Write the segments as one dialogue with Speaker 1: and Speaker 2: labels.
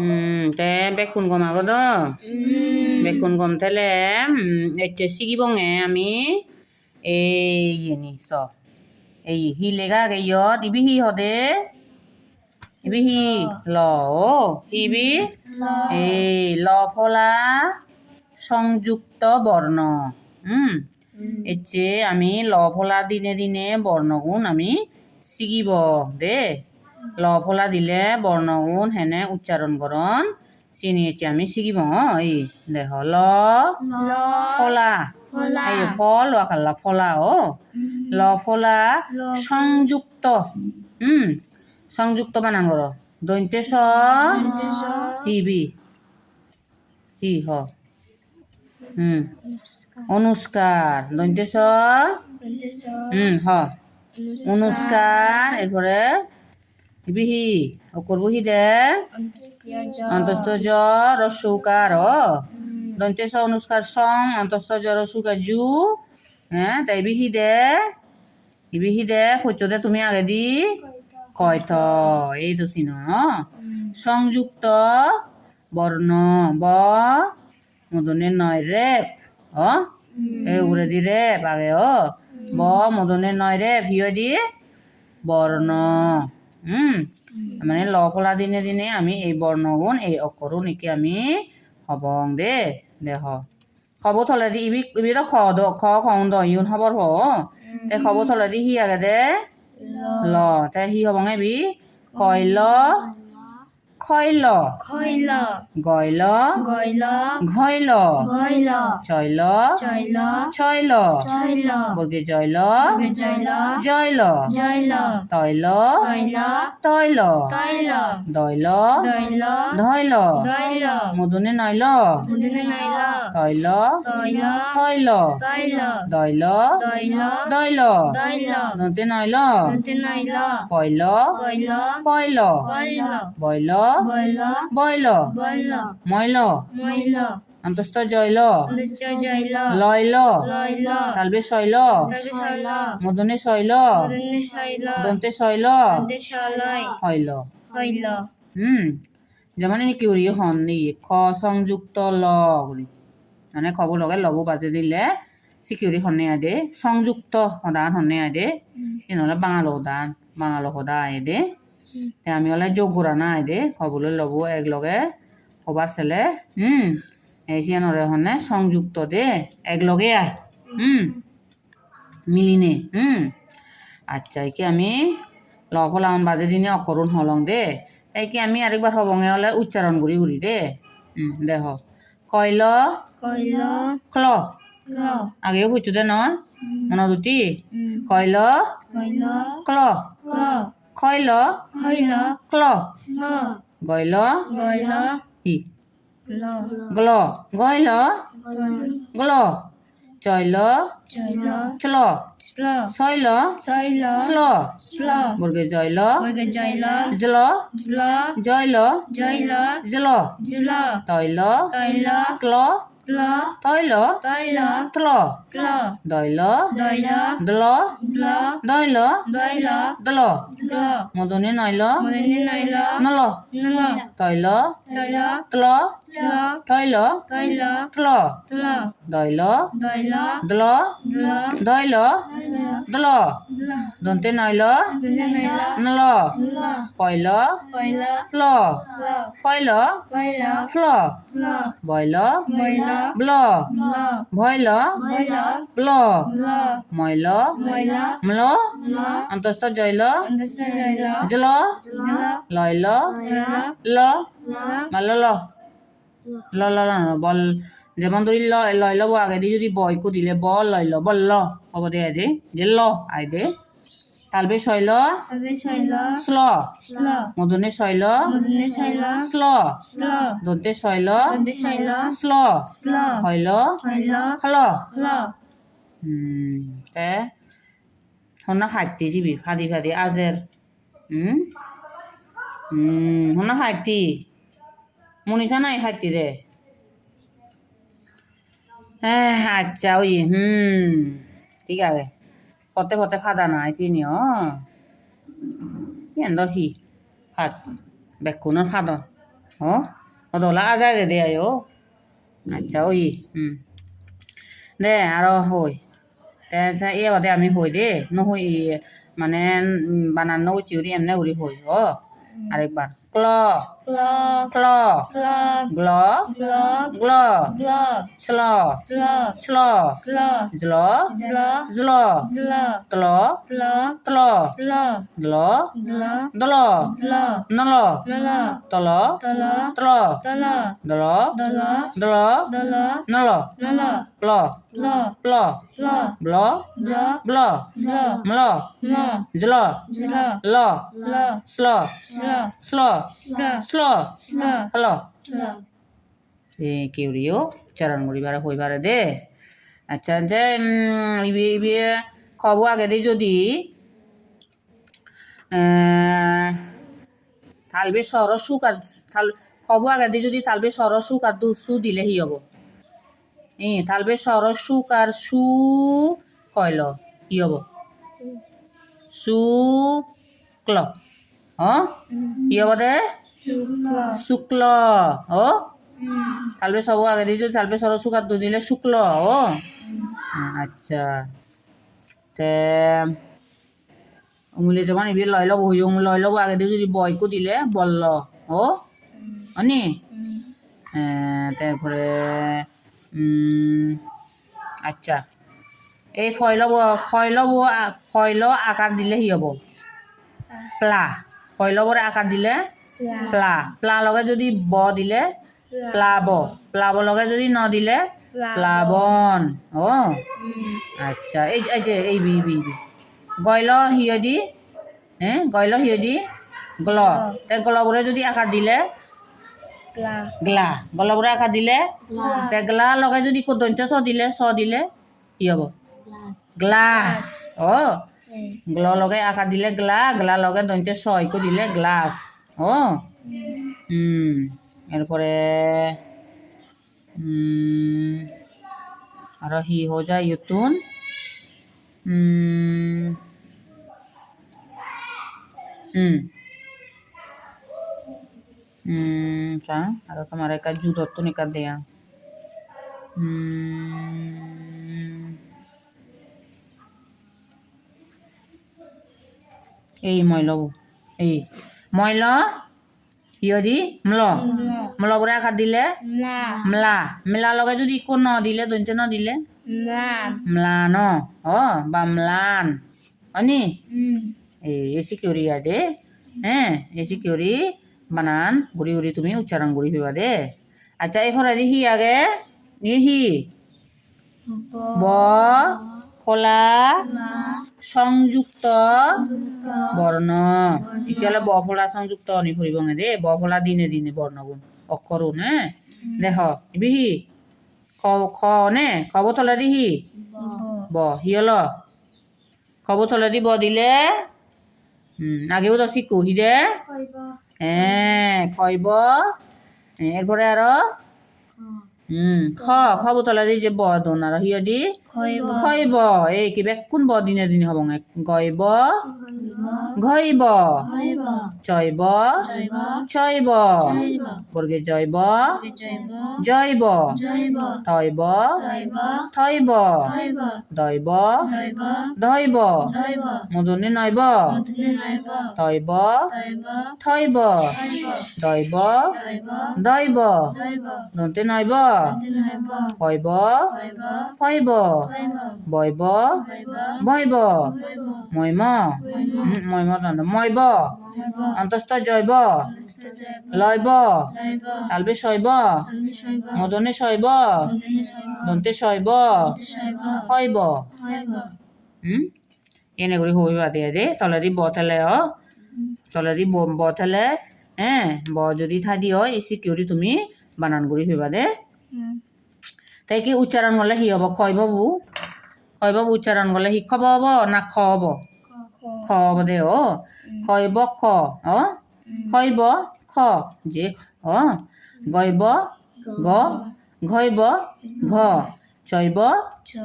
Speaker 1: 음, তে বেকুন গম আগদ বেকুন গম থেলে এচ্ছে সিগিবঙে আমি এই স এই হি লেগা ইয়ত ইবি হি হদে ইবি হি ল ও ইবি এই ল ফলা সংযুক্ত বর্ণ হুম এচ্ছে আমি ল ফলা দিনে দিনে বর্ণগুণ আমি শিকিব দে। ল ফলা দিলে বর্ণগুণ হেনে উচ্চারণ করন চিনি এচ্ছে আমি শিকিব এই দেখ ল ফলা। এই ফল ওয়াকাল্লা ফলা ও ল। ফলা সংযুক্ত হুম সংযুক্ত বানান করো দৈন্তে স ই হ হুম অনুষ্কার দৈন্তে স হুম হ। অনুষ্কার এরপরে বিহি ও করব হি দে? অন্তস্থ জ রসৌকার দন্তে স অনুষ্কার সং অন্তস্থ জ রসৌকার জু। হ্যাঁ তাই বিহি দে। বিহি দে হচ্ছে দে তুমি আগে দি। কয়থ এই তো চিন সংযুক্ত বর্ণ ব মদনে নয় রেপ অ। এ উড়ে দি রেপ আগে ও ব মদনে নয় রেপ হিয় দি বর্ণ হুম? মানে ল ফলা দিনে দিনে আমি এই বর্ণগুণ, এই অক্ষরগুণ একে আমি হবং দে দেহ খব থলে দি, ইবি ইবি তো খ দ, খ খং দ, ইউন হবর হ তে খব থলে দি হি আগে দে, ল। তে হি হবং এবি কইল খইল
Speaker 2: খৈল।
Speaker 1: গইল।
Speaker 2: গইল।
Speaker 1: ঘইল।
Speaker 2: গইল
Speaker 1: চইল।
Speaker 2: চৈল
Speaker 1: ছইল
Speaker 2: চৈল
Speaker 1: বর্গে জইল।
Speaker 2: জৈল
Speaker 1: জইল।
Speaker 2: জৈল
Speaker 1: তৈল।
Speaker 2: তৈল।
Speaker 1: তৈল।
Speaker 2: তৈল।
Speaker 1: দইল।
Speaker 2: দৈল
Speaker 1: ধইল।
Speaker 2: দৈল
Speaker 1: মদনে নইল।
Speaker 2: মুদিনে নাইল।
Speaker 1: তৈল।
Speaker 2: তৈল।
Speaker 1: থইল
Speaker 2: তৈল।
Speaker 1: দইল।
Speaker 2: দৈল
Speaker 1: দইল।
Speaker 2: দৈল
Speaker 1: দন্তে নইল।
Speaker 2: মুদি নাইল।
Speaker 1: পইল।
Speaker 2: কইল
Speaker 1: পইল।
Speaker 2: কইল
Speaker 1: বইল মইল। অন্তস্থ লইল।
Speaker 2: লইল।
Speaker 1: তালবে শৈল মদনে শৈল দন্তে শৈল হইল। হুম। যেমন এনে কিউরি হন খ সংযুক্ত ল বুলি। মানে খবৰ লগে লবো বাজে দিলে চিকিউৰি হনে আদে সংযুক্ত সদান হনে আদে নহ'লে বাঙালো সদান। বাঙালো সদা আদে আমি হলে যোগ যোগুৰা না আদে খবলৈ লব একলগে হবার ছেলে হুম? এই সিয়ানরে হনে সংযুক্ত দে একলগে আয় হুম? মিলিনে হুম? আচ্ছা একে আমি লফলাউন বাজে দিনে অকরণ হলং দে তাইকে আমি আরেকবার হবঙে হলে উচ্চারণ করি করি দে হুম দেহ। কইল
Speaker 2: কইল
Speaker 1: ক্ল
Speaker 2: ল?
Speaker 1: আগেও হইছো দে ন মনত দুটি কইল
Speaker 2: কইল
Speaker 1: ক্ল
Speaker 2: ল?
Speaker 1: খইল
Speaker 2: খইল
Speaker 1: ক্ল।
Speaker 2: ল
Speaker 1: গইল
Speaker 2: গইল
Speaker 1: ই
Speaker 2: ল
Speaker 1: গ্ল। গ্ল। চইল
Speaker 2: চৈল।
Speaker 1: চল।
Speaker 2: শৈল
Speaker 1: স্ল। বর্গে
Speaker 2: জৈল।
Speaker 1: জল।
Speaker 2: জৈল জল।
Speaker 1: জল। তৈল
Speaker 2: তৈল
Speaker 1: ক্ল।
Speaker 2: ল
Speaker 1: তৈল
Speaker 2: তৈল
Speaker 1: ত্ল
Speaker 2: ল
Speaker 1: দইল
Speaker 2: দৈল
Speaker 1: দল
Speaker 2: ল
Speaker 1: দইল
Speaker 2: দৈল
Speaker 1: দল
Speaker 2: ল
Speaker 1: মদনে নইল
Speaker 2: মুদিনে নাইল
Speaker 1: নল
Speaker 2: নল
Speaker 1: তৈল
Speaker 2: তৈল
Speaker 1: ত্ল তৈল
Speaker 2: তৈল
Speaker 1: ত্ল
Speaker 2: দৈল
Speaker 1: দল
Speaker 2: ল
Speaker 1: দইল দন্তে নইল নল
Speaker 2: ল
Speaker 1: পইল
Speaker 2: কইল
Speaker 1: প্ল
Speaker 2: ল
Speaker 1: পইল ফ্ল ব্ল
Speaker 2: ল
Speaker 1: ভইল
Speaker 2: বইল
Speaker 1: প্ল
Speaker 2: ল
Speaker 1: মইল
Speaker 2: মইল
Speaker 1: ম্ল অন্তস্থ
Speaker 2: জৈল
Speaker 1: জল
Speaker 2: জল
Speaker 1: লইল
Speaker 2: ল
Speaker 1: ল
Speaker 2: ল
Speaker 1: মাল ল ল ল ল বল। যেমন ধরি ল লইল বো আগে দিয়ে যদি বয়কো দিলে ব লইল বল ল হব দে আদে যে ল আই দে। তালবে শৈল স্ল। মদনে শৈল স্ল। দন্তে শৈল স্ল। হইল হল।
Speaker 2: ল।
Speaker 1: হুম তে। হন্না খাইতি ফাদি ফাদি আজের হুম হুম হন্না খাইতি মনীষা নাই খাইতে রে হ্যাঁ আচ্ছা ওই, হুম, ঠিক আছে। পথে পথে ফাদা নাই চিনি অ কেন সি ফাদ বেকুনের ফাদ ও অদলা আজা গে দে আয়। ও আচ্ছা ওই, হুম। দে, আর হই। এ বাদে আমি হই দে, নহই মানে বানানো উচিউরি এমনি উড়ি হই ও আরেকবার। ক্ল. ক্ল. গ্ল. গ্ল. স্ল
Speaker 2: Slop.
Speaker 1: জ্ল. জ্ল. তল
Speaker 2: Slop.
Speaker 1: গ্ল দল নল তল. তল. দল. দল. নল
Speaker 2: Nala.
Speaker 1: ব্ল ব্ল
Speaker 2: Glop.
Speaker 1: মল. জ্ল. ল স্ল স্ল স্ল হল এ কেউরিও চারণ করিবার হইবারে দে আচ্ছা যে ইবি খব আগে দি যদি থালবে সর সুক আর থাল খব আগে দি যদি থালবে সর সুক আর দু সু দিলে হি হব সর সুক আর সু কইল ই হব? শুক্ল হ? ই হব দে. শুক্ল। ও তালবে সব আগে দিয়েছ, তালবে সর শুকার দু দিলে শুক্ল ও আচ্ছা। তে উঙুলি যখন এবার লয় লব, হই উঙুল লয় লব, আগে দিয়ে যদি বয়কো দিলে বলল ও অনি? তারপরে আচ্ছা। এই আ- ফয়ল আকার দিলে হি হব। প্লা। ফয়লবরে আকার দিলে প্লা। প্লা। লগে যদি ব দিলে প্লাব। প্লাব লগে যদি ন দিলে প্লাবন। ও আচ্ছা। এই এই যে এই বি বি বি। গইল হিয়দি হ্যাঁ গইল হিয়দি গ্ল। তে গ্লবরে যদি আকার দিলে. গ্লা। গ্লবরে আকার দিলে? গ্লা। লগে যদি দন্ত্য ছ দিলে ছ দিলে কি হব? গ্লাস ও গ্ল লগে আকার দিলে গ্লা গ্লা লগে দন্ত্য ছয়কো দিলে গ্লাস ও হুম এরপরে আর হি হো যায় ইউতুন। হুম হুম আর তোমার একা জুদত তো নিকা দেয়া উম, এই ময়ল এই ময়ল ইয়দি মল মল বরে আকার দিলে. মলা মেলা লগে যদি একো ন দিলে দন্ত ন দিলে. ম্লান অ বা ম্লান
Speaker 2: Mm.
Speaker 1: এই এসি কিউরি দে হ্যাঁ এসি কিউরি বানান, গুড়ি গুড়ি তুমি উচ্চারণ গুড়ি হইবা দে। আচ্ছা এরপরে হি আগে। ই হি ব, ফলা, সংযুক্ত, বর্ণ। তেতিয়াহ'লে ব, ফলা, সংযুক্ত অনি ফুৰিব দে। ব, ফলা, দিনে দিনে বৰ্ণগুণ অক্ষৰো নে দেখ বিহি খ খ, নে খব থলে দি হি ব হিয়ল খব থলে দি ব দিলে আগেও তো শিকু দে। হ্যাঁ খইব। এরপরে আরও? হুম খ খব দি যে ব দোন আর হিয় দি
Speaker 2: Khoibo.
Speaker 1: খইব এই কিবা কোন ব দিনে দিনে হব গইব ঘইব
Speaker 2: Khoibo.
Speaker 1: চইব
Speaker 2: Choibo.
Speaker 1: চইব
Speaker 2: Choibo.
Speaker 1: বর্গে জৈব
Speaker 2: Choibo.
Speaker 1: জৈব
Speaker 2: Choibo.
Speaker 1: তৈব
Speaker 2: Choibo.
Speaker 1: থৈব
Speaker 2: Khoibo.
Speaker 1: দৈব
Speaker 2: Choibo.
Speaker 1: ধৈব
Speaker 2: Choibo.
Speaker 1: মধুনি নৈব
Speaker 2: Odne noibo.
Speaker 1: তৈব
Speaker 2: Choibo.
Speaker 1: থৈব
Speaker 2: Choibo.
Speaker 1: দৈব
Speaker 2: Choibo.
Speaker 1: দৈব দন্তে
Speaker 2: Odne
Speaker 1: ফৈব. ফৈব
Speaker 2: Choibo.
Speaker 1: বৈব
Speaker 2: Choibo.
Speaker 1: মৈম মৈম দন্ত অন্তস্থ. লৈব
Speaker 2: Choibo.
Speaker 1: তালবে শৈব, মদনে শৈব. দন্তে শৈব
Speaker 2: Choibo.
Speaker 1: হুম এনে করে হইবা দিয়ে দে, তলেদি ব থেলে, অ তলেদি ব ব থেলে হ্যাঁ ব যদি থাদি হয় এই সিকিউরি তুমি বানান কৰি হইবা দে. তাই কি উচ্চারণ করলে হি হব? খয় বাবু খয় বাবু উচ্চারণ করলে হি খব হব না খ হব? খ। হব দে ও খয়ব খ অ। খয়ব খ যে অ। গয়ব গ ঘয়ব ঘ। চৈব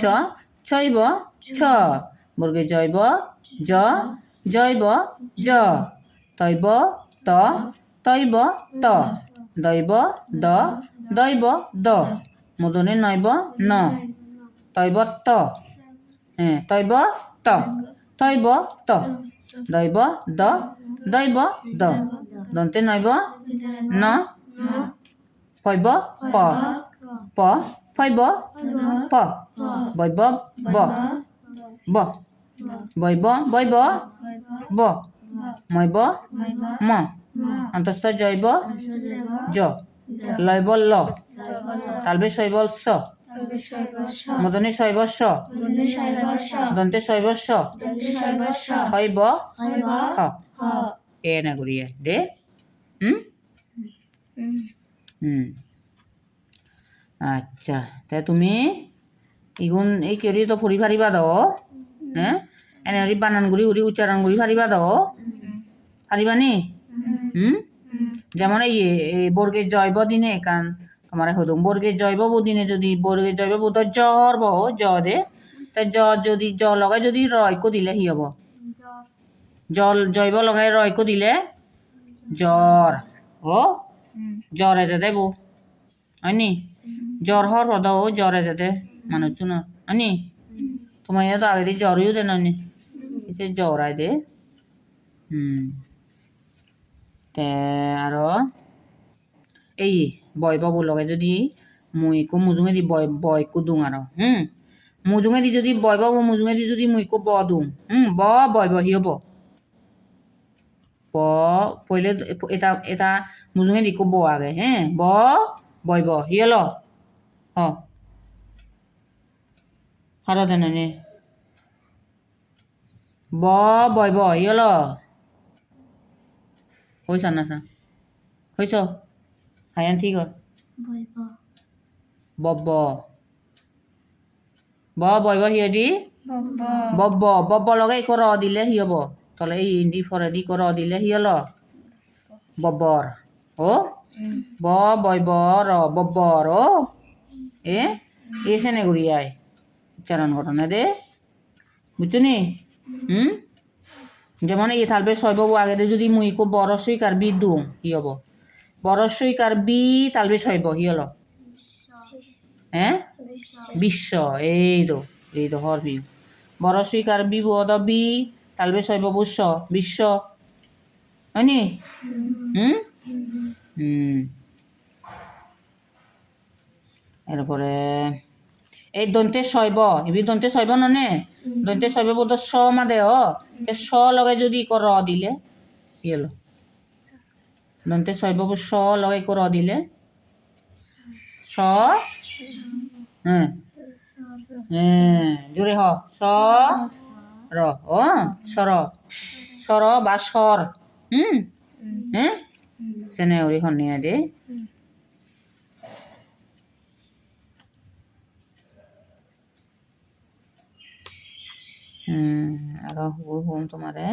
Speaker 1: চ। ছৈব ছ বর্গে জৈব জ জৈব জ তৈব ত তৈব ত দৈব দ দৈব দ। মূর্ধনি নৈব ন। তৈব ত। হ্যাঁ তৈব ত। তৈব ত। দৈব দ। দৈব দ। দন্তে নৈব ন। ফৈব প। প। ফৈব প। বৈব ব। ব। বৈব বৈব ব। মৈব ম। অন্তস্থ জৈব জ। লৈব ল তালবে শৈব স মদনে শৈব স দন্তে শৈব স শৈব হ। এ না করিয়ে দে। হুম? হুম। আচ্ছা তে তুমি ইগুন এই কেৰি তো ফুৰি ফাৰিবা দ হে? এনে বানান গুৰি উৰি উচ্চাৰণ গুৰি ফাৰিবা দ ফাৰিবানি হুম? যেমন এই বর্গের জৈব দিনে কান তোমার হদুম বর্গের জৈব দিনে যদি বর্গের জৈব বোধ জ্বর বহ জ দে তা জ যদি জ লগাই যদি রয়কো দিলে হি হব? জল জৈব লগাই রয়কো দিলে জ্বর, ও জ্বরে যেতে বো, হয়নি? জ্বর হওয়ার পদ ও জ্বরে যেতে মানুষজনের হয়নি? তোমার ইয়াত আগে দিয়ে জ্বরও দে নানি এসে জ্বর আয় দে, হুম। তে আৰু এই বয় পাব লগে যদি মুইকো মুজুঙেদি বয় বয়কো দিওঁ আৰু, হুম? মুজুঙেদি যদি বয় পাব মুজুঙেদি যদি মুইকো ব দিওঁ হুম? ব, বয় বহি হ'ব। ব পहिले এটা এটা মুজুঙেদি কো ব আগে হ্যাঁ ব, বয়, ব হিয়ল হ। হর দেনে ব, বয়, ব হিয়ল হয়েছ না হয়েছ হায়ান ঠিক বব্ব ব বইব সিহঁতি বব্ব বব্ব লগাই একো ৰ দিলে সি হ'ব তলে এই ইন্দি ফৰেদি ক ৰ দিলে সি হল বব্বৰ ও ব বইব র বব্বর ও এ এসে নে গুড়িয়ায় উচ্চারণ ঘটনা দে বুঝছ নি হুম যেমন এই থাকবে শৈববু আগে যদি মুই কো বড় সইকার বি দুম কি হব? বড় সইকার বি তালবে শৈব হি হলো? হ্যাঁ? বিশ্ব। এই তো এই তো হর বি বড় সইকার বি বদ বি তালবে শৈব বুস্ব বিশ্ব। হয়নি? হুম। হুম। এরপরে এই দন্তে শৈব এবি দন্তে শৈব ননে দন্তে শৈব বোধ স মাদে অ। তে স লগে যদি ক র দিলে কি হলো? দন্তে শৈব স লগে ক র দিলে? স? হ্যাঁ হ্যাঁ জোরে হ। স র ও সর সর বা সর হুম? হ্যাঁ সেনে ওরি হনিয়া দে। হব হোম তোমাৰে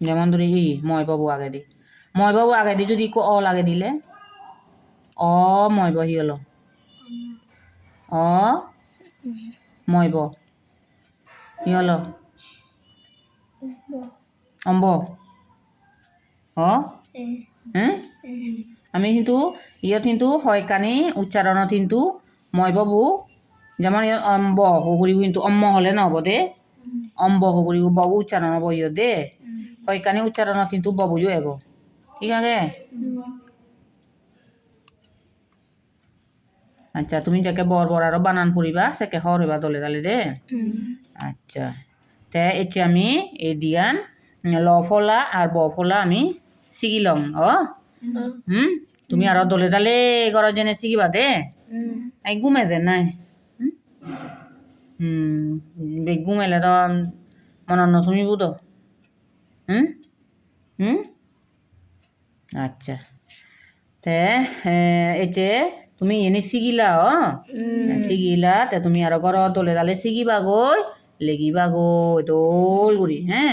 Speaker 1: যেমন ধরি ই ময় বাবু আগে দি। ময় বাবু আগে দি যদি অ লাগে দিলে। অ ময় বহি হলো অ ময়ব কি হলো? অম্ব। অ হ্যাঁ? আমি কিন্তু ইয়ত কিন্তু হয় কানি উচ্চাৰণত কিন্তু মই বাবু যেমন ইয়াত অম্ব হগুৰিব কিন্তু অম্ম হ'লে নহ'ব দে? অম্ব হগুৰিব বাবু উচ্চাৰণ হ'ব ইয়ত দে? হয় কানি উচ্চাৰণত কিন্তু বাবুজো আহিব। ঠিক আছে আচ্ছা তুমি যাকে বর বর আরও বানান পড়িবা সেকে হরিবা দলে দলে দে? আচ্ছা। তে এতিয়া আমি এই দিয়ান ল ফলা আর ব ফলা আমি শিকি লম অ? হুম? তুমি আরও দলে দলে ঘর জেনে শিকিবা দে। আই ঘুমে যে নাই। হুম? ঘুমেলে তো মনত নশুনিব তো হুম? হুম? আচ্ছা। তে এতে তুমি এনে শিকিলা অ? শিকিলা তে তুমি আৰু ঘৰত দলে দালে শিকিবা গৈ লেগিবা গৈ দৌল কৰি হে?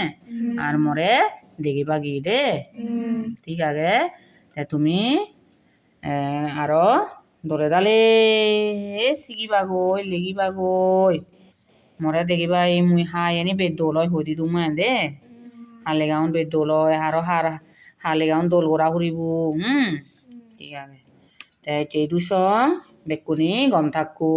Speaker 1: আর মরে দেখিবা গি দে। ঠিক আছে। তে তুমি আরও দরে দালে। এ সিগিবা গই লেগিবা গই। মরে দেখিবা এই মুই হাই এনি বে দোলয় দুমু দে। হালে গাউন বে দোলয় আরও হার হালে গাউন দোল গোড়া ফুরিবু হুম ঠিক আছে। তাই চেদু সং বেকুনি গম থাকো।